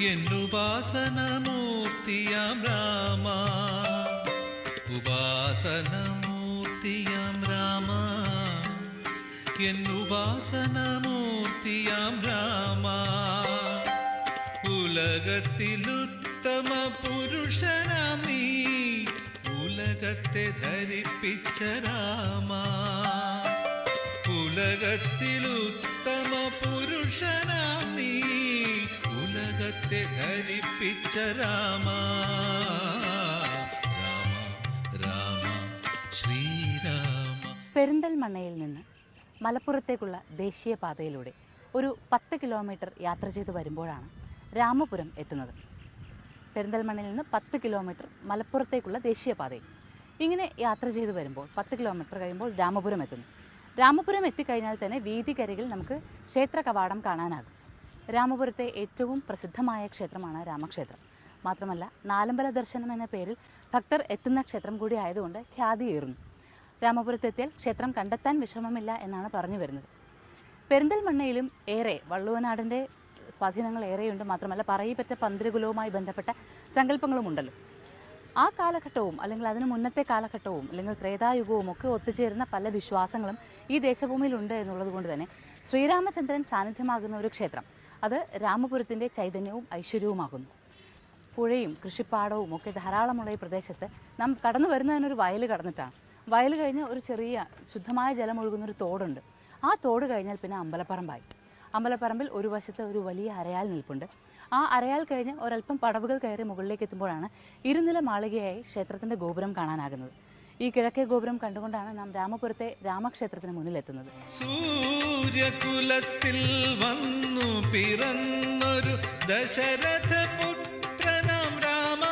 എന്നുപാസനമൂർത്തിയാം രാമ. ഉപാസനമൂർത്തിയാം രാമ. എന്നുപാസനമൂർത്തിയാം രാമ. ഉലകത്തിലുത്തമ പുരുഷനാം ഉലകത്തെ ധരിപ്പിച്ച രാമ. ഉലകത്തിലുത്തമ പുരുഷനാം ഉലകത്തെ ധരിപ്പിച്ച രാമ. രാമ രാമ ശ്രീരാമ. പെരിന്തൽമണ്ണയിൽ നിന്ന് മലപ്പുറത്തേക്കുള്ള ദേശീയപാതയിലൂടെ ഒരു പത്ത് കിലോമീറ്റർ യാത്ര ചെയ്ത് വരുമ്പോഴാണ് രാമപുരം എത്തുന്നത്. പെരിന്തൽമണ്ണയിൽ നിന്ന് പത്ത് കിലോമീറ്റർ മലപ്പുറത്തേക്കുള്ള ദേശീയപാതയിൽ ഇങ്ങനെ യാത്ര ചെയ്ത് വരുമ്പോൾ പത്ത് കിലോമീറ്റർ കഴിയുമ്പോൾ രാമപുരം എത്തുന്നു. രാമപുരം എത്തിക്കഴിഞ്ഞാൽ തന്നെ വീതിക്കരികിൽ നമുക്ക് ക്ഷേത്ര കവാടം കാണാനാകും. രാമപുരത്തെ ഏറ്റവും പ്രസിദ്ധമായ ക്ഷേത്രമാണ് രാമക്ഷേത്രം. മാത്രമല്ല നാലമ്പല ദർശനം എന്ന പേരിൽ ഭക്തർ എത്തുന്ന ക്ഷേത്രം കൂടി ആയതുകൊണ്ട് ഖ്യാതിയേറുന്നു രാമപുരത്തെത്തിയാൽ ക്ഷേത്രം കണ്ടെത്താൻ വിഷമമില്ല എന്നാണ് പറഞ്ഞു വരുന്നത്. പെരിന്തൽമണ്ണയിലും ഏറെ വള്ളുവനാടിന്റെ സ്വാധീനങ്ങൾ ഏറെയുണ്ട്. മാത്രമല്ല പറയിപ്പറ്റ പന്തിരകുലവുമായി ബന്ധപ്പെട്ട സങ്കല്പങ്ങളുമുണ്ടല്ലോ. ആ കാലഘട്ടവും അല്ലെങ്കിൽ അതിന് മുന്നത്തെ കാലഘട്ടവും അല്ലെങ്കിൽ ത്രേതായുഗവും ഒക്കെ ഒത്തുചേരുന്ന പല വിശ്വാസങ്ങളും ഈ ദേശഭൂമിയിലുണ്ട് എന്നുള്ളത് കൊണ്ട് തന്നെ ശ്രീരാമചന്ദ്രൻ സാന്നിധ്യമാകുന്ന ഒരു ക്ഷേത്രം. അത് രാമപുരത്തിന്റെ ചൈതന്യവും ഐശ്വര്യവുമാകുന്നു. പുഴയും കൃഷിപ്പാടവും ഒക്കെ ധാരാളമുള്ള ഈ പ്രദേശത്ത് നാം കടന്നു വരുന്നതിനൊരു വയൽ കടന്നിട്ടാണ്. വയൽ കഴിഞ്ഞ് ഒരു ചെറിയ ശുദ്ധമായ ജലം ഒഴുകുന്ന ഒരു തോടുണ്ട്. ആ തോട് കഴിഞ്ഞാൽ പിന്നെ അമ്പലപ്പറമ്പായി. അമ്പലപ്പറമ്പിൽ ഒരു വശത്ത് ഒരു വലിയ അരയാൽ നിൽപ്പുണ്ട്. ആ അരയാൽ കഴിഞ്ഞ് ഒരല്പം പടവുകൾ കയറി മുകളിലേക്ക് എത്തുമ്പോഴാണ് ഇരുനില മാളികയായി ക്ഷേത്രത്തിന്റെ ഗോപുരം കാണാനാകുന്നത്. ഈ കിഴക്കേ ഗോപുരം കണ്ടുകൊണ്ടാണ് നാം രാമപുരത്തെ രാമക്ഷേത്രത്തിന് മുന്നിലെത്തുന്നത്. സൂര്യകുലത്തിൽ വന്നു പിറന്നൊരു ദശരഥ പുത്രനാം രാമ.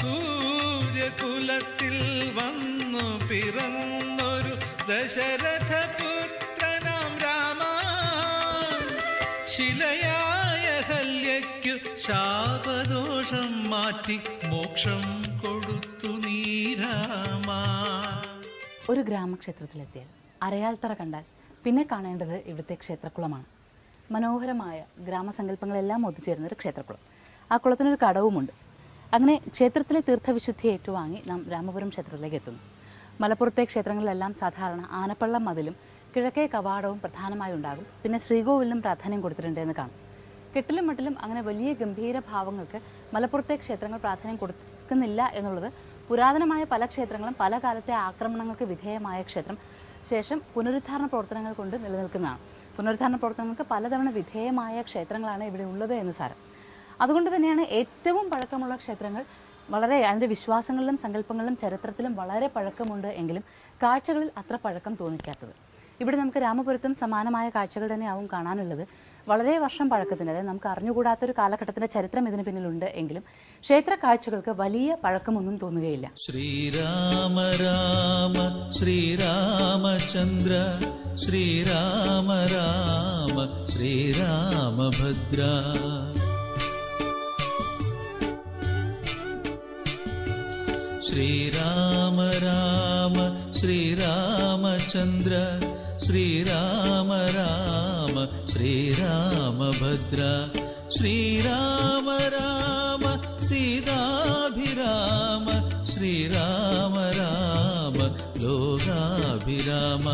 സൂര്യകുലത്തിൽ വന്നു പിറന്നൊരു ദശരഥ ശാപദോഷം മാറ്റി മോക്ഷം കൊടുത്തു നീ രാമ. ഒരു ഗ്രാമക്ഷേത്രത്തിലെത്തിയാൽ അരയാൽത്തറ കണ്ടാൽ പിന്നെ കാണേണ്ടത് ഇവിടുത്തെ ക്ഷേത്രക്കുളമാണ്. മനോഹരമായ ഗ്രാമസങ്കല്പങ്ങളെല്ലാം ഒത്തുചേരുന്ന ഒരു ക്ഷേത്രക്കുളം. ആ കുളത്തിനൊരു കടവുമുണ്ട്. അങ്ങനെ ക്ഷേത്രത്തിലെ തീർത്ഥവിശുദ്ധി ഏറ്റുവാങ്ങി നാം രാമപുരം ക്ഷേത്രത്തിലേക്ക് എത്തുന്നു. മലപ്പുറത്തെ ക്ഷേത്രങ്ങളിലെല്ലാം സാധാരണ ആനപ്പള്ളം മതിലും കിഴക്കേ കവാടവും പ്രധാനമായി ഉണ്ടാകും പിന്നെ ശ്രീകോവിലിനും പ്രാധാന്യം കൊടുത്തിട്ടുണ്ട് എന്ന് കാണും. കെട്ടിലും മട്ടിലും അങ്ങനെ വലിയ ഗംഭീര ഭാവങ്ങൾക്ക് മലപ്പുറത്തെ ക്ഷേത്രങ്ങൾ പ്രാധാന്യം കൊടുക്കുന്നില്ല എന്നുള്ളത് പുരാതനമായ പല ക്ഷേത്രങ്ങളും പല കാലത്തെ ആക്രമണങ്ങൾക്ക് വിധേയമായ ക്ഷേത്രം. ശേഷം പുനരുദ്ധാരണ പ്രവർത്തനങ്ങൾ കൊണ്ട് നിലനിൽക്കുന്നതാണ്. പുനരുദ്ധാരണ പ്രവർത്തനങ്ങൾക്ക് പലതവണ വിധേയമായ ക്ഷേത്രങ്ങളാണ് ഇവിടെ ഉള്ളത് എന്ന് സാരം. അതുകൊണ്ട് തന്നെയാണ് ഏറ്റവും പഴക്കമുള്ള ക്ഷേത്രങ്ങൾ വളരെ അതിന്റെ വിശ്വാസങ്ങളിലും സങ്കല്പങ്ങളിലും ചരിത്രത്തിലും വളരെ പഴക്കമുണ്ട് എങ്കിലും കാഴ്ചകളിൽ അത്ര പഴക്കം തോന്നിക്കാത്തത്. ഇവിടെ നമുക്ക് രാമപുരത്തും സമാനമായ കാഴ്ചകൾ തന്നെയാവും കാണാനുള്ളത്. വളരെ വർഷം പഴക്കത്തിന്റെ അതായത് നമുക്ക് അറിഞ്ഞുകൂടാത്തൊരു കാലഘട്ടത്തിന്റെ ചരിത്രം ഇതിന് പിന്നിലുണ്ട് എങ്കിലും ക്ഷേത്ര കാഴ്ചകൾക്ക് വലിയ പഴക്കമൊന്നും തോന്നുകയില്ല. ശ്രീരാമ രാമ ശ്രീരാമചന്ദ്ര ശ്രീരാമ രാമ ശ്രീരാമഭദ്ര ശ്രീരാമ രാമ ശ്രീരാമചന്ദ്ര ശ്രീരാമ രാമ ശ്രീരാമഭദ്ര ശ്രീരാമ രാമ സീതാഭിരാമ ശ്രീരാമ രാമ ലോകാഭിരാമ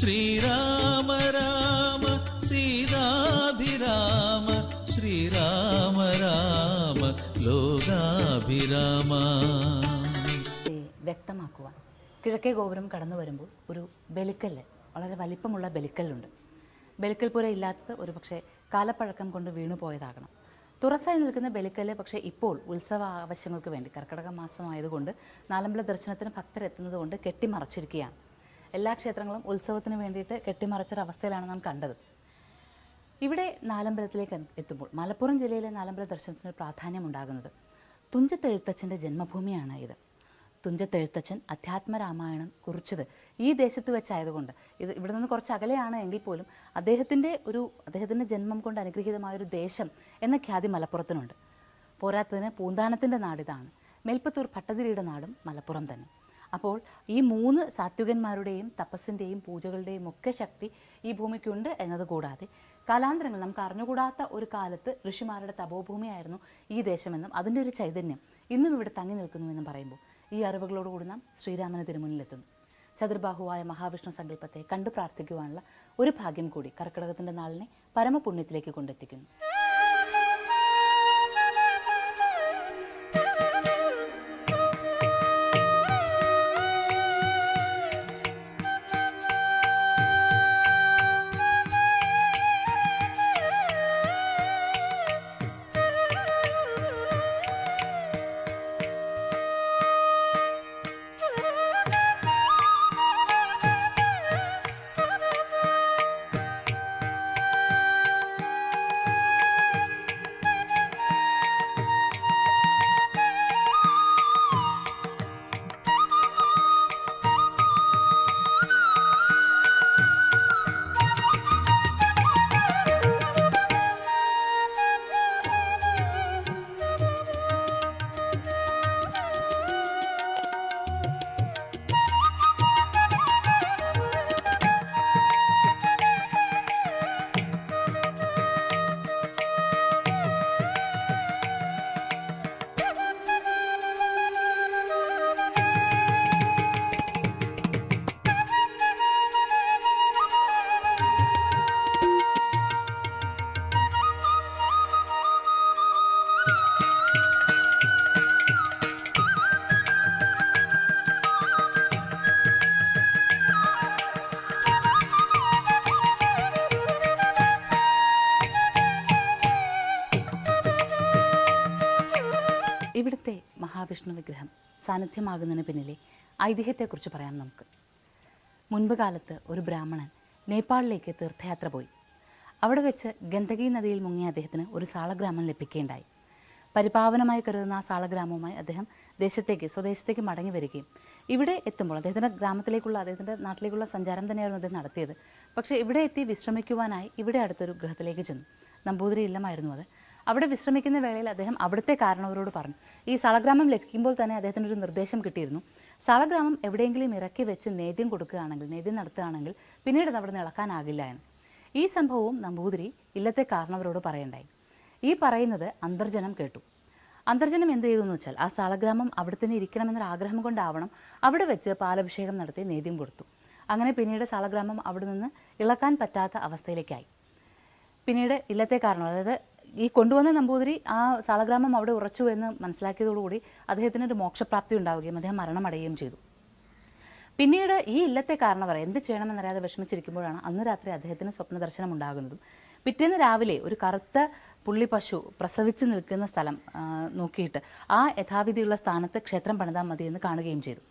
ശ്രീരാമ രാമ സീതാഭിരാമ ശ്രീരാമ രാമ ലോകാഭിരാമ. വ്യക്തമാക്കുവാൻ കിഴക്കേ ഗോപുരം കടന്നു വരുമ്പോൾ ഒരു ബലിക്കല്ല് വളരെ വലിപ്പമുള്ള ബലിക്കല്ലുണ്ട്. ബലിക്കൽ പുര ഇല്ലാത്തത് ഒരു പക്ഷേ കാലപ്പഴക്കം കൊണ്ട് വീണുപോയതാകണം തുറസായി നിൽക്കുന്ന ബലിക്കല്ല് പക്ഷേ ഇപ്പോൾ ഉത്സവ ആവശ്യങ്ങൾക്ക് വേണ്ടി കർക്കിടക മാസമായതുകൊണ്ട് നാലമ്പല ദർശനത്തിന് ഭക്തരെത്തുന്നത് കൊണ്ട് കെട്ടിമറച്ചിരിക്കുകയാണ്. എല്ലാ ക്ഷേത്രങ്ങളും ഉത്സവത്തിന് വേണ്ടിയിട്ട് കെട്ടിമറച്ചൊരവസ്ഥയിലാണ് നാം കണ്ടത്. ഇവിടെ നാലമ്പലത്തിലേക്ക് എത്തുമ്പോൾ മലപ്പുറം ജില്ലയിലെ നാലമ്പല ദർശനത്തിന് പ്രാധാന്യം ഉണ്ടാകുന്നത് തുഞ്ചത്തെഴുത്തച്ഛന്റെ ജന്മഭൂമിയാണ് ഇത്. തുഞ്ചത്തെഴുത്തച്ഛൻ അധ്യാത്മരാമായണം കുറിച്ചത് ഈ ദേശത്ത് വെച്ചായതുകൊണ്ട്. ഇത് ഇവിടെ നിന്ന് കുറച്ച് അകലെയാണ് എങ്കിൽ പോലും അദ്ദേഹത്തിന്റെ ഒരു അദ്ദേഹത്തിന്റെ ജന്മം കൊണ്ട് അനുഗ്രഹീതമായ ഒരു ദേശം എന്ന ഖ്യാതി മലപ്പുറത്തിനുണ്ട്. പോരാത്തതിന് പൂന്താനത്തിന്റെ നാടിതാണ്. മേൽപ്പത്തൂർ ഭട്ടതിരിയുടെ നാടും മലപ്പുറം തന്നെ. അപ്പോൾ ഈ മൂന്ന് സാത്വികന്മാരുടെയും തപസ്സിന്റെയും പൂജകളുടെയും ഒക്കെ ശക്തി ഈ ഭൂമിക്കുണ്ട് എന്നത് കൂടാതെ കാലാന്തരങ്ങൾ നമുക്ക് അറിഞ്ഞുകൂടാത്ത ഒരു കാലത്ത് ഋഷിമാരുടെ തപോഭൂമിയായിരുന്നു ഈ ദേശമെന്നും അതിന്റെ ഒരു ചൈതന്യം ഇന്നും ഇവിടെ തങ്ങി നിൽക്കുന്നുവെന്നും പറയുമ്പോൾ ഈ അറിവുകളോടുകൂടി നാം ശ്രീരാമന് തിരുമുന്നിലെത്തുന്നു. ചതുർബാഹുവായ മഹാവിഷ്ണു സങ്കല്പത്തെ കണ്ടു പ്രാർത്ഥിക്കുവാനുള്ള ഒരു ഭാഗ്യം കൂടി കർക്കിടകത്തിന്റെ നാളിനെ പരമപുണ്യത്തിലേക്ക് കൊണ്ടെത്തിക്കുന്നു. മഹാവിഷ്ണു വിഗ്രഹം സാന്നിധ്യമാകുന്നതിന് പിന്നിലെ ഐതിഹ്യത്തെക്കുറിച്ച് പറയാം നമുക്ക്. മുൻപ് കാലത്ത് ഒരു ബ്രാഹ്മണൻ നേപ്പാളിലേക്ക് തീർത്ഥയാത്ര പോയി. അവിടെ വെച്ച് ഗന്ധകി നദിയിൽ മുങ്ങിയ അദ്ദേഹത്തിന് ഒരു സാളഗ്രാമം ലഭിക്കുകയുണ്ടായി. പരിപാവനമായി കരുതുന്ന ആ സാളഗ്രാമവുമായി അദ്ദേഹം ദേശത്തേക്ക് സ്വദേശത്തേക്ക് മടങ്ങി വരികയും ഇവിടെ എത്തുമ്പോൾ അദ്ദേഹത്തിന്റെ ഗ്രാമത്തിലേക്കുള്ള അദ്ദേഹത്തിന്റെ നാട്ടിലേക്കുള്ള സഞ്ചാരം തന്നെയായിരുന്നു അദ്ദേഹം നടത്തിയത്. പക്ഷേ ഇവിടെ എത്തി വിശ്രമിക്കുവാനായി ഇവിടെ അടുത്തൊരു ഗൃഹത്തിലേക്ക് ചെന്നു. നമ്പൂതിരി ഇല്ലമായിരുന്നു അത്. അവിടെ വിശ്രമിക്കുന്ന വേളയിൽ അദ്ദേഹം അവിടുത്തെ കാരണവരോട് പറഞ്ഞു. ഈ സളഗ്രാമം ലഭിക്കുമ്പോൾ തന്നെ അദ്ദേഹത്തിന് ഒരു നിർദ്ദേശം കിട്ടിയിരുന്നു. സളഗ്രാമം എവിടെയെങ്കിലും ഇറക്കി വെച്ച് നേദ്യം കൊടുക്കുകയാണെങ്കിൽ നേദ്യം നടത്തുകയാണെങ്കിൽ പിന്നീട് അത് അവിടെ നിന്ന് ഇളക്കാനാകില്ല എന്ന്. ഈ സംഭവവും നമ്പൂതിരി ഇല്ലത്തെ കാരണവരോട് പറയണ്ടായി. ഈ പറയുന്നത് അന്തർജനം കേട്ടു. അന്തർജനം എന്ത് ചെയ്തു എന്ന് വെച്ചാൽ ആ സാളഗ്രാമം അവിടെ തന്നെ ഇരിക്കണമെന്നൊരു ആഗ്രഹം കൊണ്ടാവണം. അവിടെ വെച്ച് പാലഭിഷേകം നടത്തി നേദ്യം കൊടുത്തു. അങ്ങനെ പിന്നീട് സാളഗ്രാമം അവിടെ നിന്ന് ഇളക്കാൻ പറ്റാത്ത അവസ്ഥയിലേക്കായി. പിന്നീട് ഇല്ലത്തെ കാരണം അതായത് ഈ കൊണ്ടുവന്ന നമ്പൂതിരി ആ സാളഗ്രാമം അവിടെ ഉറച്ചു എന്ന് മനസ്സിലാക്കിയതോടുകൂടി അദ്ദേഹത്തിന് ഒരു മോക്ഷപ്രാപ്തി ഉണ്ടാവുകയും അദ്ദേഹം മരണമടയുകയും ചെയ്തു. പിന്നീട് ഈ ഇല്ലത്തെ കാരണവർ എന്ത് ചെയ്യണമെന്നറിയാതെ വിഷമിച്ചിരിക്കുമ്പോഴാണ് അന്ന് രാത്രി അദ്ദേഹത്തിന് സ്വപ്ന ദർശനം ഉണ്ടാകുന്നതും പിറ്റേന്ന് രാവിലെ ഒരു കറുത്ത പുള്ളി പശു പ്രസവിച്ച് നിൽക്കുന്ന സ്ഥലം നോക്കിയിട്ട് ആ യഥാവിധിയുള്ള സ്ഥാനത്ത് ക്ഷേത്രം പണിതാൽ മതി എന്ന് കാണുകയും ചെയ്തു.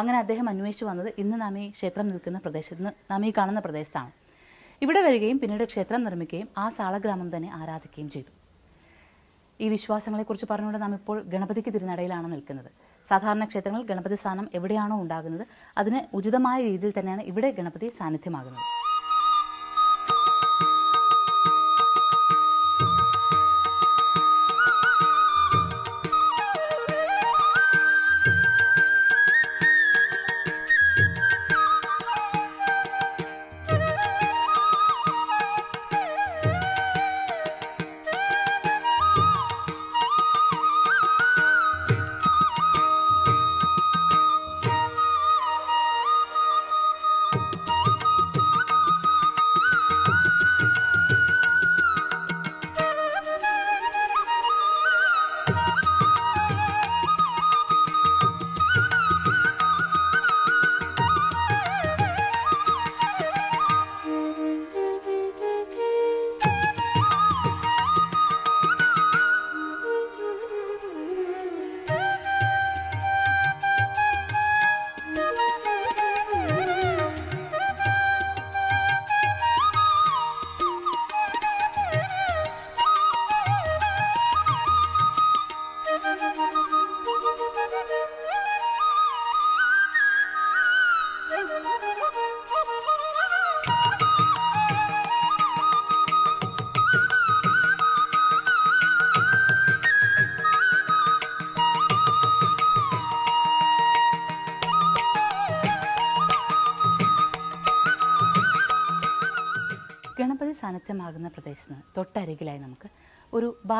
അങ്ങനെ അദ്ദേഹം അന്വേഷിച്ചു വന്നത് ഇന്ന് നാം ഈ ക്ഷേത്രം നിൽക്കുന്ന പ്രദേശത്ത് നാം ഈ കാണുന്ന പ്രദേശത്താണ്. ഇവിടെ വരികയും പിന്നീട് ക്ഷേത്രം നിർമ്മിക്കുകയും ആ സാളഗ്രാമം തന്നെ ആരാധിക്കുകയും ചെയ്തു. ഈ വിശ്വാസങ്ങളെക്കുറിച്ച് പറഞ്ഞുകൊണ്ട് നാം ഇപ്പോൾ ഗണപതിക്ക് തിരുനടയിലാണ് നിൽക്കുന്നത്. സാധാരണ ക്ഷേത്രങ്ങളിൽ ഗണപതി സ്ഥാനം എവിടെയാണോ ഉണ്ടാകുന്നത് അതിന് ഉചിതമായ രീതിയിൽ തന്നെയാണ് ഇവിടെ ഗണപതി സാന്നിധ്യമാകുന്നത്.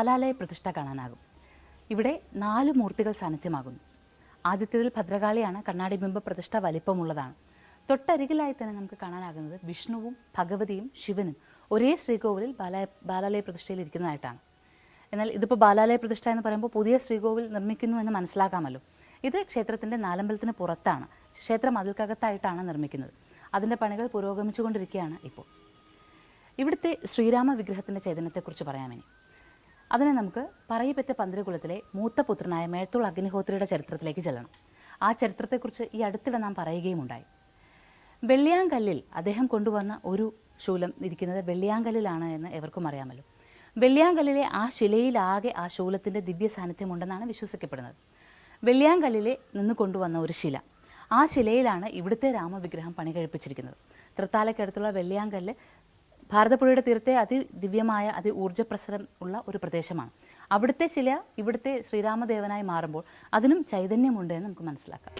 ഒരു ബാലാലയ പ്രതിഷ്ഠ കാണാനാകും. ഇവിടെ നാല് മൂർത്തികൾ സാന്നിധ്യമാകുന്നു. ആദ്യത്തേതിൽ ഭദ്രകാളിയാണ് കണ്ണാടി ബിംബ പ്രതിഷ്ഠ വലിപ്പമുള്ളതാണ്. തൊട്ടരികിലായി തന്നെ നമുക്ക് കാണാനാകുന്നത് വിഷ്ണുവും ഭഗവതിയും ശിവനും ഒരേ ശ്രീകോവിലിൽ ബാലായ ബാലാലയ പ്രതിഷ്ഠയിൽ ഇരിക്കുന്നതായിട്ടാണ്. എന്നാൽ ഇതിപ്പോൾ ബാലാലയ പ്രതിഷ്ഠ എന്ന് പറയുമ്പോൾ പുതിയ ശ്രീകോവിൽ നിർമ്മിക്കുന്നു എന്ന് മനസ്സിലാക്കാമല്ലോ. ഇത് ക്ഷേത്രത്തിന്റെ നാലമ്പലത്തിന് പുറത്താണ്. ക്ഷേത്ര മതിൽക്കകത്തായിട്ടാണ് നിർമ്മിക്കുന്നത്. അതിന്റെ പണികൾ പുരോഗമിച്ചുകൊണ്ടിരിക്കുകയാണ് ഇപ്പോൾ. ഇവിടുത്തെ ശ്രീരാമ വിഗ്രഹത്തിന്റെ ചേതനത്തെക്കുറിച്ച് പറയാമിനി അതിനെ നമുക്ക് പറയപ്പെട്ട പന്തിരകുലത്തിലെ മൂത്ത പുത്രനായ മേഴ്ത്തുൾ അഗ്നിഹോത്രിയുടെ ചരിത്രത്തിലേക്ക് ചെല്ലണം. ആ ചരിത്രത്തെക്കുറിച്ച് ഈ അടുത്തിടെ നാം പറയുകയുമുണ്ടായി. വെള്ളിയാങ്കല്ലിൽ അദ്ദേഹം കൊണ്ടുവന്ന ഒരു ശൂലം ഇരിക്കുന്നത് വെള്ളിയാങ്കല്ലിലാണ് എന്ന് എവർക്കും അറിയാമല്ലോ. വെള്ളിയാങ്കല്ലിലെ ആ ശിലയിലാകെ ആ ശൂലത്തിന്റെ ദിവ്യ സാന്നിധ്യമുണ്ടെന്നാണ് വിശ്വസിക്കപ്പെടുന്നത്. വെള്ളിയാങ്കല്ലിലെ നിന്ന് കൊണ്ടുവന്ന ഒരു ശില. ആ ശിലയിലാണ് ഇവിടുത്തെ രാമവിഗ്രഹം പണി കഴിപ്പിച്ചിരിക്കുന്നത് തൃത്താലയ്ക്കടുത്തുള്ള വെള്ളിയാങ്കല്ല് ഭാരതപ്പുഴയുടെ തീരത്തെ അതിദിവ്യമായ അതി ഊർജപ്രസരം ഉള്ള ഒരു പ്രദേശമാണ്. അവിടുത്തെ ശില ഇവിടുത്തെ ശ്രീരാമദേവനായി മാറുമ്പോൾ അതിനും ചൈതന്യമുണ്ട് എന്ന് നമുക്ക് മനസ്സിലാക്കാം.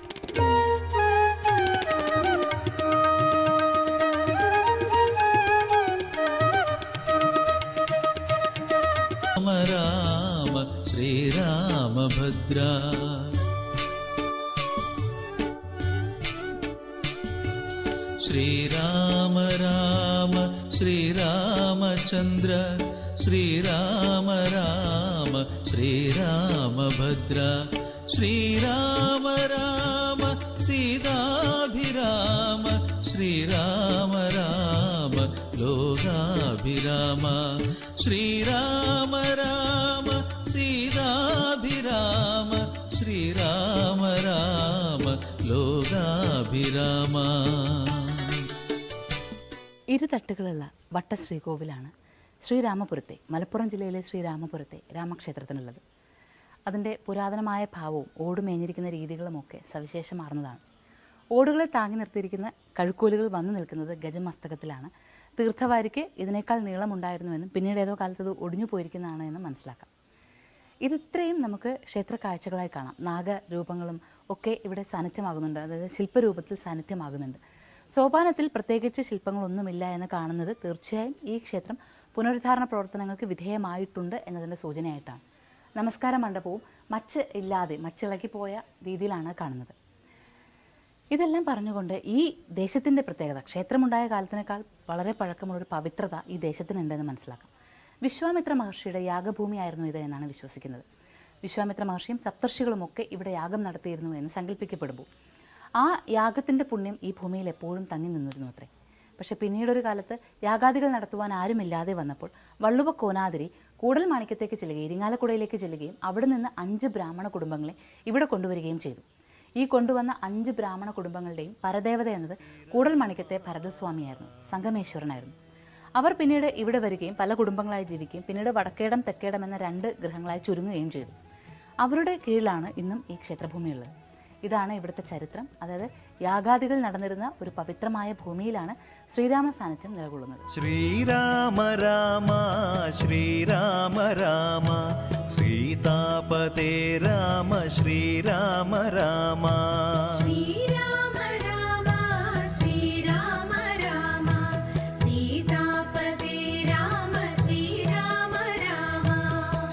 രാമ രാമ ശ്രീരാമഭദ്ര. श्रीरामचन्द्र श्रीराम राम श्रीरामभद्र श्रीराम राम सीताभिराम श्रीराम राम लोगाभिम श्रीराम राम सीताभिराम श्रीराम राम लोगाभिम തട്ടുകളുള്ള വട്ട വട്ടശ്രീകോവിലാണ് ശ്രീരാമപുരത്തെ മലപ്പുറം ജില്ലയിലെ ശ്രീരാമപുരത്തെ രാമക്ഷേത്രത്തിനുള്ളത്. അതിന്റെ പുരാതനമായ ഭാവവും ഓടുമേഞ്ഞിരിക്കുന്ന രീതികളുമൊക്കെ സവിശേഷമാർന്നതാണ്. ഓടുകളെ താങ്ങി നിർത്തിയിരിക്കുന്ന കഴുക്കോലുകൾ വന്നു നിൽക്കുന്നത് ഗജമസ്തകത്തിലാണ്. തീർത്ഥവാരിക്ക് ഇതിനേക്കാൾ നീളമുണ്ടായിരുന്നുവെന്നും പിന്നീട് ഏതോ കാലത്ത് ഇത് ഒടിഞ്ഞു പോയിരിക്കുന്നതാണ് എന്ന് മനസ്സിലാക്കാം. ഇതിത്രയും നമുക്ക് ക്ഷേത്ര കാഴ്ചകളായി കാണാം. നാഗരൂപങ്ങളും ഒക്കെ ഇവിടെ സാന്നിധ്യമാകുന്നുണ്ട്. അതായത് ശില്പരൂപത്തിൽ സാന്നിധ്യമാകുന്നുണ്ട്. സോപാനത്തിൽ പ്രത്യേകിച്ച് ശില്പങ്ങളൊന്നുമില്ല എന്ന് കാണുന്നത് തീർച്ചയായും ഈ ക്ഷേത്രം പുനരുദ്ധാരണ പ്രവർത്തനങ്ങൾക്ക് വിധേയമായിട്ടുണ്ട് എന്നതിന്റെ സൂചനയായിട്ടാണ്. നമസ്കാര മണ്ഡപവും മച്ച് ഇല്ലാതെ മച്ചിളക്കി പോയ രീതിയിലാണ് കാണുന്നത്. ഇതെല്ലാം പറഞ്ഞുകൊണ്ട് ഈ ദേശത്തിന്റെ പ്രത്യേകത ക്ഷേത്രമുണ്ടായ കാലത്തിനേക്കാൾ വളരെ പഴക്കമുള്ളൊരു പവിത്രത ഈ ദേശത്തിനുണ്ടെന്ന് മനസ്സിലാക്കാം. വിശ്വാമിത്ര മഹർഷിയുടെ യാഗഭൂമിയായിരുന്നു ഇത് എന്നാണ് വിശ്വസിക്കുന്നത്. വിശ്വാമിത്ര മഹർഷിയും സപ്തർഷികളുമൊക്കെ ഇവിടെ യാഗം നടത്തിയിരുന്നു എന്ന് സങ്കല്പിക്കപ്പെടുമ്പോൾ ആ യാഗത്തിന്റെ പുണ്യം ഈ ഭൂമിയിൽ എപ്പോഴും തങ്ങി നിന്നിരുന്നു അത്രേ. പക്ഷെ പിന്നീടൊരു കാലത്ത് യാഗാദികൾ നടത്തുവാൻ ആരുമില്ലാതെ വന്നപ്പോൾ വള്ളുവ കോനാതിരി കൂടൽ മാണിക്യത്തേക്ക് ചെല്ലുകയും ഇരിങ്ങാലക്കുടയിലേക്ക് ചെല്ലുകയും അവിടെ നിന്ന് അഞ്ച് ബ്രാഹ്മണ കുടുംബങ്ങളെ ഇവിടെ കൊണ്ടുവരികയും ചെയ്തു. ഈ കൊണ്ടുവന്ന അഞ്ച് ബ്രാഹ്മണ കുടുംബങ്ങളുടെയും പരദേവത എന്നത് കൂടൽ മാണിക്യത്തെ ഭരതസ്വാമിയായിരുന്നു സംഗമേശ്വരനായിരുന്നു. അവർ പിന്നീട് ഇവിടെ വരികയും പല കുടുംബങ്ങളായി ജീവിക്കുകയും പിന്നീട് വടക്കേടം തെക്കേടം എന്ന രണ്ട് ഗ്രഹങ്ങളായി ചുരുങ്ങുകയും ചെയ്തു. അവരുടെ കീഴിലാണ് ഇന്നും ഈ ക്ഷേത്രഭൂമിയുള്ളത്. ഇതാണ് ഇവിടുത്തെ ചരിത്രം. അതായത് യാഗാദികൾ നടന്നിരുന്ന ഒരു പവിത്രമായ ഭൂമിയിലാണ് ശ്രീരാമ സാന്നിധ്യം നിലകൊള്ളുന്നത് ശ്രീരാമ രാമ ശ്രീരാമ രാമ സീതാപതേ രാമ ശ്രീരാമ രാമ.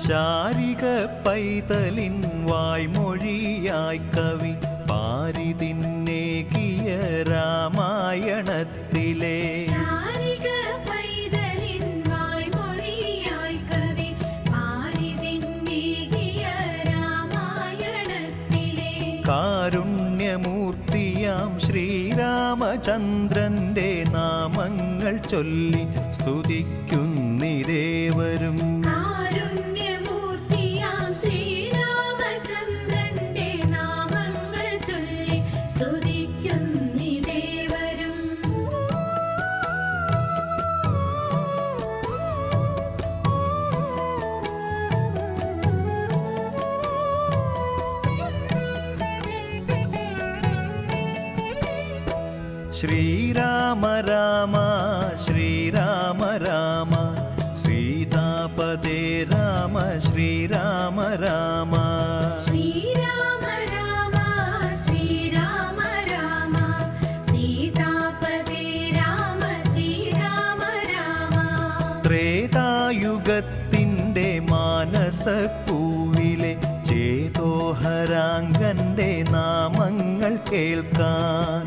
ശാരിക പൈതലിൻ വായ്മൊഴിയായി കവി ശ്രീരാമചന്ദ്രന്റെ നാമങ്ങൾ ചൊല്ലി സ്തുതിക്കുന്നിരേവരും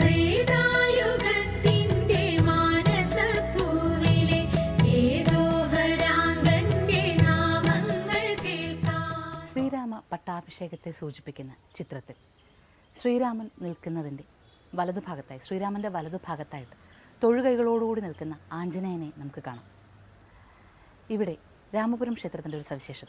ത്രേതായുഗത്തിന്റെ മാനസപ്പൂവിലെ ചേതോഹരാങ്കന്റെ നാമങ്ങൾ കേൾക്കാൻ ശ്രീരാമ പട്ടാഭിഷേകത്തെ സൂചിപ്പിക്കുന്ന ചിത്രത്തിൽ ശ്രീരാമൻ നിൽക്കുന്നതിന്റെ വലതുഭാഗത്തായി ശ്രീരാമന്റെ വലതുഭാഗത്തായിട്ട് തൊഴുകൈകളോടുകൂടി നിൽക്കുന്ന ആഞ്ജനേയനെ നമുക്ക് കാണാം. ഇവിടെ രാമപുരം ക്ഷേത്രത്തിന്റെ ഒരു സവിശേഷത.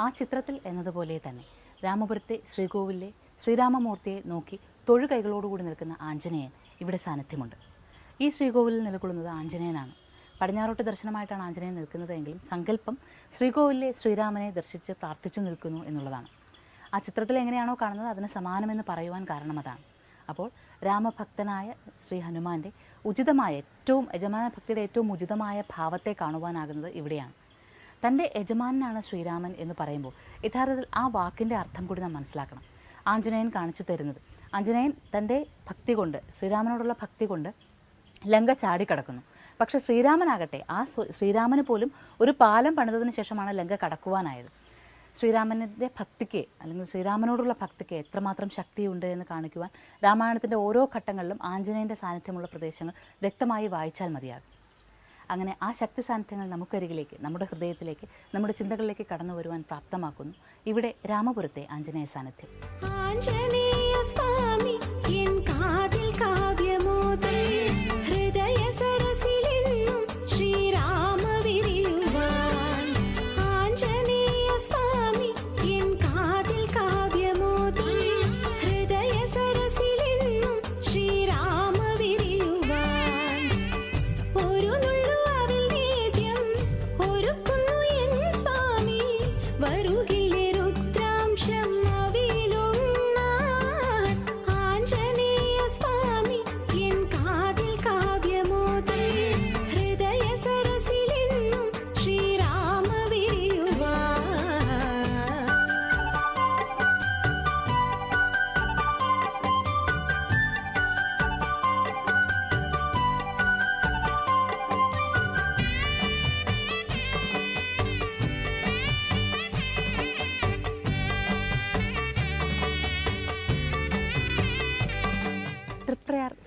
ആ ചിത്രത്തിൽ എന്നതുപോലെ തന്നെ രാമപുരത്തെ ശ്രീകോവിലെ ശ്രീരാമമൂർത്തിയെ നോക്കി തൊഴു തൊഴുകൈകളോടുകൂടി നിൽക്കുന്ന ആഞ്ജനേയൻ ഇവിടെ സാന്നിധ്യമുണ്ട്. ഈ ശ്രീകോവിലിൽ നിലകൊള്ളുന്നത് ആഞ്ജനേയനാണ്. പടിഞ്ഞാറോട്ട് ദർശനമായിട്ടാണ് ആഞ്ജനേയൻ നിൽക്കുന്നതെങ്കിലും സങ്കല്പം ശ്രീകോവിലെ ശ്രീരാമനെ ദർശിച്ച് പ്രാർത്ഥിച്ചു നിൽക്കുന്നു എന്നുള്ളതാണ്. ആ ചിത്രത്തിൽ എങ്ങനെയാണോ കാണുന്നത് അതിന് സമാനമെന്ന് പറയുവാൻ കാരണം അതാണ്. അപ്പോൾ രാമഭക്തനായ ശ്രീ ഹനുമാന്റെ ഉചിതമായ ഏറ്റവും യജമാന ഭക്തിയുടെ ഏറ്റവും ഉചിതമായ ഭാവത്തെ കാണുവാനാകുന്നത് ഇവിടെയാണ്. തന്റെ യജമാനാണ് ശ്രീരാമൻ എന്ന് പറയുമ്പോൾ യഥാർത്ഥത്തിൽ ആ വാക്കിന്റെ അർത്ഥം കൂടി നാം മനസ്സിലാക്കണം. ആഞ്ജനേയൻ കാണിച്ചു തരുന്നത്. ആഞ്ജനേയൻ തന്റെ ഭക്തി കൊണ്ട് ശ്രീരാമനോടുള്ള ഭക്തി കൊണ്ട് ലങ്ക ചാടിക്കടക്കുന്നു പക്ഷേ ശ്രീരാമനാകട്ടെ ആ ശ്രീരാമന് പോലും ഒരു പാലം പണിതതിനു ശേഷമാണ് ലങ്ക കടക്കുവാനായത്. ശ്രീരാമന്റെ ഭക്തിക്ക് അല്ലെങ്കിൽ ശ്രീരാമനോടുള്ള ഭക്തിക്ക് എത്രമാത്രം ശക്തിയുണ്ട് എന്ന് കാണിക്കുവാൻ രാമായണത്തിന്റെ ഓരോ ഘട്ടങ്ങളിലും ആഞ്ജനേയന്റെ സാന്നിധ്യമുള്ള പ്രദേശങ്ങൾ വ്യക്തമായി വായിച്ചാൽ മതിയാകും. അങ്ങനെ ആ ശക്തി സാന്നിധ്യങ്ങൾ നമുക്കരികിലേക്ക് നമ്മുടെ ഹൃദയത്തിലേക്ക് നമ്മുടെ ചിന്തകളിലേക്ക് കടന്നു വരുവാൻ പ്രാപ്തമാക്കുന്നു. ഇവിടെ രാമപുരത്തെ ആഞ്ജനേയ സാന്നിധ്യം.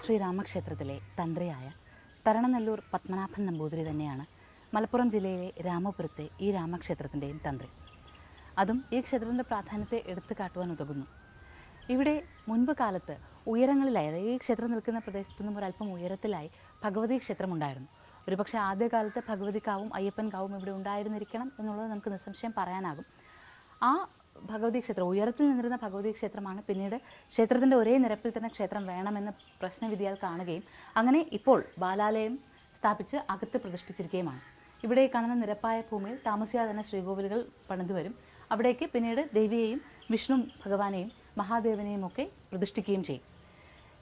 ശ്രീരാമക്ഷേത്രത്തിലെ തന്ത്രിയായ തരണനെല്ലൂർ പത്മനാഭൻ നമ്പൂതിരി തന്നെയാണ് മലപ്പുറം ജില്ലയിലെ രാമപുരത്തെ ഈ രാമക്ഷേത്രത്തിന്റെയും തന്ത്രി. അതും ഈ ക്ഷേത്രത്തിന്റെ പ്രാധാന്യത്തെ എടുത്തു കാട്ടുവാൻ ഉതകുന്നു. ഇവിടെ മുൻപ് കാലത്ത് ഉയരങ്ങളിലായി അതായത് ഈ ക്ഷേത്രം നിൽക്കുന്ന പ്രദേശത്തു നിന്നും ഒരല്പം ഉയരത്തിലായി ഭഗവതി ക്ഷേത്രം ഉണ്ടായിരുന്നു ഒരുപക്ഷെ ആദ്യകാലത്ത് ഭഗവതി കാവും അയ്യപ്പൻ കാവും ഇവിടെ ഉണ്ടായിരുന്നിരിക്കണം എന്നുള്ളത് നമുക്ക് നിസ്സംശയം പറയാനാകും. ആ ഭഗവതി ക്ഷേത്രം ഉയരത്തിൽ നിന്നിരുന്ന ഭഗവതി ക്ഷേത്രമാണ് പിന്നീട് ക്ഷേത്രത്തിന്റെ ഒരേ നിരപ്പിൽ തന്നെ ക്ഷേത്രം വേണമെന്ന് പ്രശ്നവിധിയാൽ കാണുകയും അങ്ങനെ ഇപ്പോൾ ബാലാലയം സ്ഥാപിച്ച് അകത്ത് പ്രതിഷ്ഠിച്ചിരിക്കുകയുമാണ്. ഇവിടെ കാണുന്ന നിരപ്പായ ഭൂമിയിൽ താമസിയാതെ തന്നെ ശ്രീകോവിലുകൾ പണിതു വരും. അവിടേക്ക് പിന്നീട് ദേവിയെയും വിഷ്ണു ഭഗവാനെയും മഹാദേവനെയും ഒക്കെ പ്രതിഷ്ഠിക്കുകയും ചെയ്യും.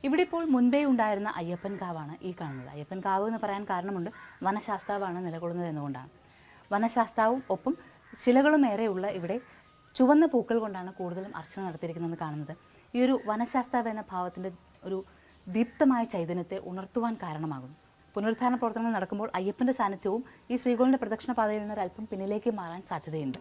ഇവിടെ ഇപ്പോൾ മുൻപേ ഉണ്ടായിരുന്ന അയ്യപ്പൻ കാവാണ് ഈ കാണുന്നത്. അയ്യപ്പൻ കാവ് എന്ന് പറയാൻ കാരണമുണ്ട് വനശാസ്താവാണ് നിലകൊള്ളുന്നത് എന്നുകൊണ്ടാണ്. വനശാസ്താവും ഒപ്പം ശിലകളും ഏറെയുള്ള ഇവിടെ ചുവന്ന പൂക്കൾ കൊണ്ടാണ് കൂടുതലും അർച്ചന നടത്തിയിരിക്കുന്നതെന്ന് കാണുന്നത്. ഈ ഒരു വനശാസ്താവ് എന്ന ഭാവത്തിന്റെ ഒരു ദീപ്തമായ ചൈതന്യത്തെ ഉണർത്തുവാൻ കാരണമാകും. പുനരുദ്ധാരണ പ്രവർത്തനങ്ങൾ നടക്കുമ്പോൾ അയ്യപ്പന്റെ സാന്നിധ്യവും ഈ ശ്രീകോളിന്റെ പ്രദക്ഷിണ പാതയിൽ നിന്ന് ഒരല്പം പിന്നിലേക്ക് മാറാൻ സാധ്യതയുണ്ട്.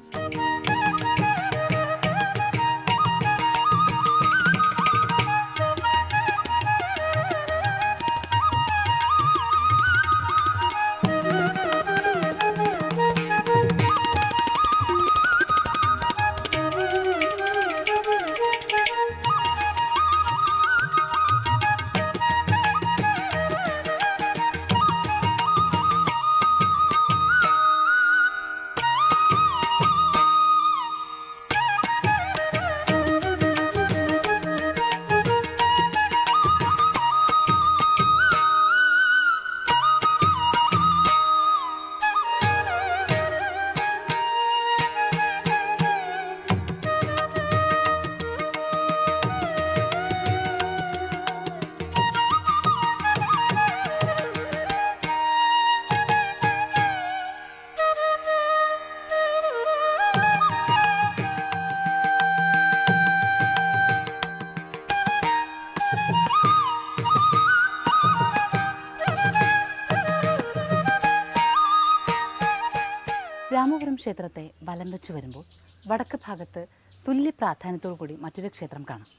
രാമപുരം ക്ഷേത്രത്തെ വലം വെച്ചു വരുമ്പോൾ വടക്ക് ഭാഗത്ത് തുല്യ പ്രാധാന്യത്തോടു കൂടി മറ്റൊരു ക്ഷേത്രം കാണാം.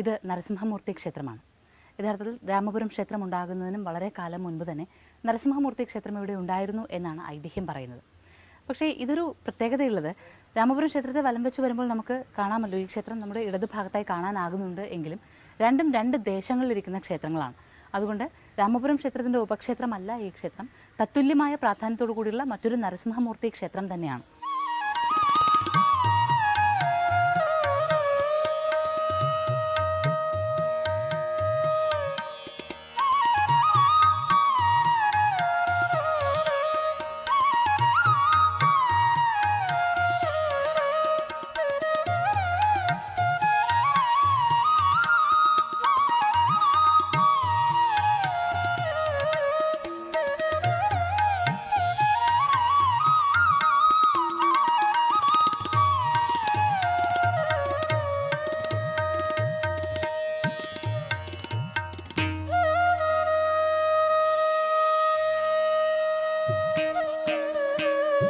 ഇത് നരസിംഹമൂർത്തി ക്ഷേത്രമാണ്. യഥാർത്ഥത്തിൽ രാമപുരം ക്ഷേത്രം ഉണ്ടാകുന്നതിനും വളരെ കാലം മുൻപ് തന്നെ നരസിംഹമൂർത്തി ക്ഷേത്രം ഇവിടെ ഉണ്ടായിരുന്നു എന്നാണ് ഐതിഹ്യം പറയുന്നത്. പക്ഷേ ഇതൊരു പ്രത്യേകതയുള്ളത് രാമപുരം ക്ഷേത്രത്തെ വലം വെച്ച് വരുമ്പോൾ നമുക്ക് കാണാമല്ലോ. ഈ ക്ഷേത്രം നമ്മുടെ ഇടത് ഭാഗത്തായി കാണാനാകുന്നുണ്ട് എങ്കിലും രണ്ടും രണ്ട് ദേശങ്ങളിലിരിക്കുന്ന ക്ഷേത്രങ്ങളാണ്. അതുകൊണ്ട് രാമപുരം ക്ഷേത്രത്തിന്റെ ഉപക്ഷേത്രമല്ല ഈ ക്ഷേത്രം. തത്തുല്യമായ പ്രാധാന്യത്തോടു കൂടിയുള്ള മറ്റൊരു നരസിംഹമൂർത്തി ക്ഷേത്രം തന്നെയാണ്.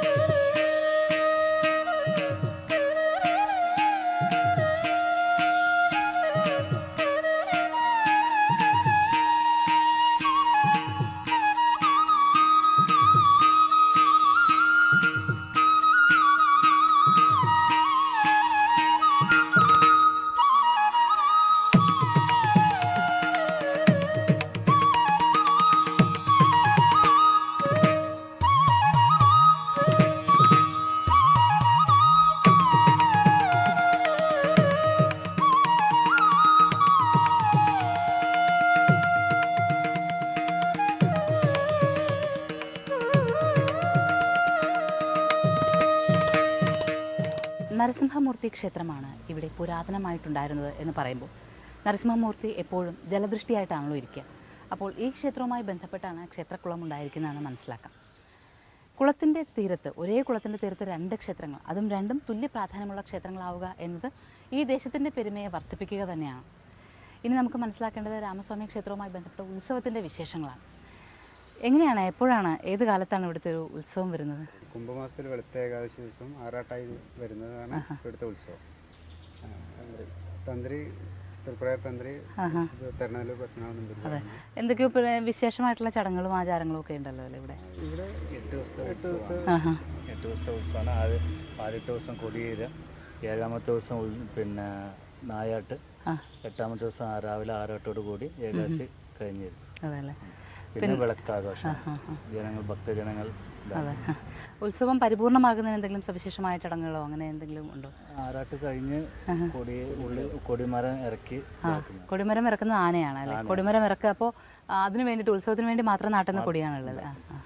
Yeah. നരസിംഹമൂർത്തി ക്ഷേത്രമാണ് ഇവിടെ പുരാതനമായിട്ടുണ്ടായിരുന്നത് എന്ന് പറയുമ്പോൾ. നരസിംഹമൂർത്തി എപ്പോഴും ജലദൃഷ്ടിയായിട്ടാണല്ലോ ഇരിക്കുക. അപ്പോൾ ഈ ക്ഷേത്രവുമായി ബന്ധപ്പെട്ടാണ് ക്ഷേത്രക്കുളം ഉണ്ടായിരിക്കുന്നതെന്ന് മനസ്സിലാക്കാം. കുളത്തിന്റെ തീരത്ത് ഒരേ കുളത്തിന്റെ തീരത്ത് രണ്ട് ക്ഷേത്രങ്ങൾ അതും രണ്ടും തുല്യ പ്രാധാന്യമുള്ള ക്ഷേത്രങ്ങളാവുക എന്നത് ഈ ദേശത്തിന്റെ പെരുമയെ വർദ്ധിപ്പിക്കുക തന്നെയാണ്. ഇനി നമുക്ക് മനസ്സിലാക്കേണ്ടത് രാമസ്വാമി ക്ഷേത്രവുമായി ബന്ധപ്പെട്ട ഉത്സവത്തിന്റെ വിശേഷങ്ങളാണ്. എങ്ങനെയാണ് എപ്പോഴാണ് ഏത് കാലത്താണ് ഇവിടുത്തെ ഒരു ഉത്സവം വരുന്നത്? കുംഭമാസത്തിൽ വെളുത്ത ഏകാദശി ദിവസം ആറാട്ടായി വരുന്നതാണ് ഇവിടുത്തെ ഉത്സവം. തന്ത്രി- തന്ത്രി തൃപ്രയർ തന്ത്രി തെരഞ്ഞെടുപ്പ് പത്മനാഭ എന്തൊക്കെയോ വിശേഷമായിട്ടുള്ള ചടങ്ങുകളും ആചാരങ്ങളും ഒക്കെ ഉണ്ടല്ലോ അല്ലേ ഇവിടെ ഇവിടെ എട്ട് ദിവസത്തെ ഉത്സവമാണ്. ദിവസം. എട്ട് ദിവസത്തെ ഉത്സവമാണ്. ആദ്യ ആദ്യത്തെ ദിവസം കൊടിയേര് ഏഴാമത്തെ ദിവസം പിന്നെ നായാട്ട് എട്ടാമത്തെ ദിവസം രാവിലെ ആറാട്ടോട് കൂടി ഏകാശി കഴിഞ്ഞിരുന്നു. പിന്നെ വിളക്കാഘോഷം. ജനങ്ങൾ ഭക്തജനങ്ങൾ. അതെ. ഉത്സവം പരിപൂർണമാകുന്നതിന് എന്തെങ്കിലും സവിശേഷമായ ചടങ്ങുകളോ അങ്ങനെ എന്തെങ്കിലും ഉണ്ടോ? ആറാട്ട് കഴിഞ്ഞ് കൊടി ഉള്ളിൽ കൊടിമരം ഇറക്കി. കൊടിമരം ഇറക്കുന്ന ആനയാണ് അല്ലേ? കൊടിമരം ഇറക്കുക. അപ്പോൾ അതിന് വേണ്ടിയിട്ട് ഉത്സവത്തിന് വേണ്ടി മാത്രം നാട്ടുന്ന കൊടിയാണുള്ളത് ആ, ആ.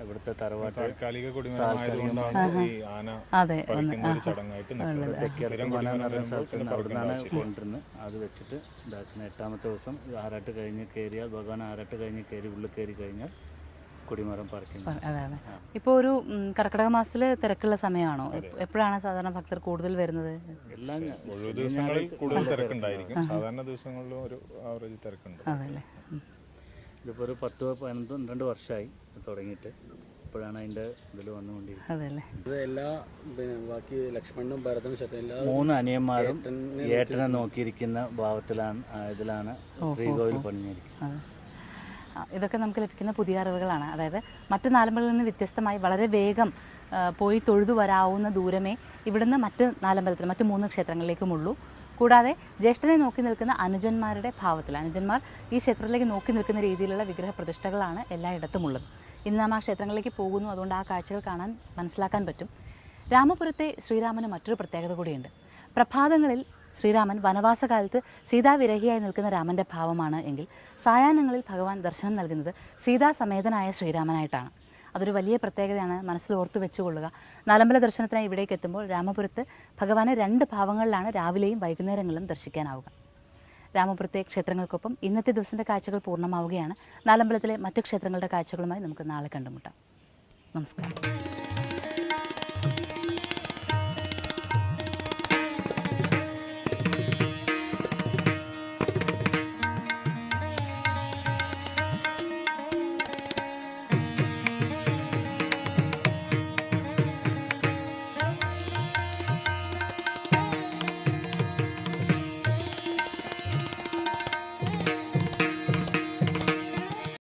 ഇവിടുത്തെ തറവാട്ട് താൽക്കാലിക കൊടിമരമായതുകൊണ്ടാണ് ഈ ആന അതെ അവിടുന്നാണ് കൊണ്ടുവരുന്നത്. അത് വെച്ചിട്ട് ഇതാക്കുന്നത് എട്ടാമത്തെ ദിവസം ആറാട്ട് കഴിഞ്ഞ് കയറിയാൽ ഭഗവാൻ ആറാട്ട് കഴിഞ്ഞ് കയറി ഉള്ളിൽ കയറി കഴിഞ്ഞാൽ കൊടിമരം പാർക്കിംഗ് അതെ അതെ. ഇപ്പോൾ ഒരു കർക്കിടക മാസത്തിൽ തിരക്കുള്ള സമയമാണോ? എപ്പോഴാണ് സാധാരണ ഭക്തർ കൂടുതൽ വരുന്നത്? എല്ലാം ഒഴിവ് ദിവസങ്ങളിൽ കൂടുതൽ തിരക്കുണ്ടായിരിക്കും. സാധാരണ ദിവസങ്ങളിലും ഒരു ആവറേജ് തിരക്കുണ്ട്. അതെല്ലേ. ഉം. ഇതിപ്പോൾ ഒരു പത്ത് പതിനൊന്ന് പന്ത്രണ്ട് വർഷമായി തുടങ്ങിയിട്ട്. ഇപ്പോഴാണ് അതിന്റെ ഇതിൽ വന്നുകൊണ്ടിരിക്കുന്നത്. എല്ലാ പിന്നെ ബാക്കി ലക്ഷ്മണനും ഭരതനും എല്ലാ മൂന്ന് അനിയന്മാരും ഏട്ടനെ നോക്കിയിരിക്കുന്ന ഭാവത്തിലാണ് ഇതിലാണ് ശ്രീകോവിൽ പണിഞ്ഞിരിക്കുന്നത്. ഇതൊക്കെ നമുക്ക് ലഭിക്കുന്ന പുതിയ അറിവുകളാണ്. അതായത് മറ്റു നാലമ്പലങ്ങളിൽ നിന്ന് വ്യത്യസ്തമായി വളരെ വേഗം പോയി തൊഴുതു വരാവുന്ന ദൂരമേ ഇവിടുന്ന് മറ്റ് നാലമ്പലത്തിൽ മറ്റ് മൂന്ന് ക്ഷേത്രങ്ങളിലേക്കുമുള്ളൂ കൂടാതെ ജ്യേഷ്ഠനെ നോക്കി നിൽക്കുന്ന അനുജന്മാരുടെ ഭാവത്തിൽ അനുജന്മാർ ഈ ക്ഷേത്രത്തിലേക്ക് നോക്കി നിൽക്കുന്ന രീതിയിലുള്ള വിഗ്രഹ പ്രതിഷ്ഠകളാണ് എല്ലായിടത്തും ഉള്ളത് ഇന്ന് നാം ആ ക്ഷേത്രങ്ങളിലേക്ക് പോകുന്നു അതുകൊണ്ട് ആ കാഴ്ചകൾ കാണാൻ മനസ്സിലാക്കാൻ പറ്റും. രാമപുരത്തെ ശ്രീരാമന് മറ്റൊരു പ്രത്യേകത കൂടിയുണ്ട്. പ്രഭാതങ്ങളിൽ ശ്രീരാമൻ വനവാസകാലത്ത് സീതാവിരഹിയായി നിൽക്കുന്ന രാമന്റെ ഭാവമാണ് എങ്കിൽ സായാഹ്നങ്ങളിൽ ഭഗവാൻ ദർശനം നൽകുന്നത് സീതാസമേതനായ ശ്രീരാമനായിട്ടാണ്. അതൊരു വലിയ പ്രത്യേകതയാണ് മനസ്സിൽ ഓർത്തു വെച്ചുകൊള്ളുക. നാലമ്പല ദർശനത്തിനായി ഇവിടേക്ക് എത്തുമ്പോൾ രാമപുരത്ത് ഭഗവാനെ രണ്ട് ഭാവങ്ങളിലാണ് രാവിലെയും വൈകുന്നേരങ്ങളിലും ദർശിക്കാനാവുക. രാമപുരത്തെ ക്ഷേത്രങ്ങൾക്കൊപ്പം ഇന്നത്തെ ദിവസത്തിന്റെ കാഴ്ചകൾ പൂർണമാവുകയാണ്. നാലമ്പലത്തിലെ മറ്റു ക്ഷേത്രങ്ങളുടെ കാഴ്ചകളുമായി നമുക്ക് നാളെ കണ്ടുമുട്ടാം. നമസ്കാരം.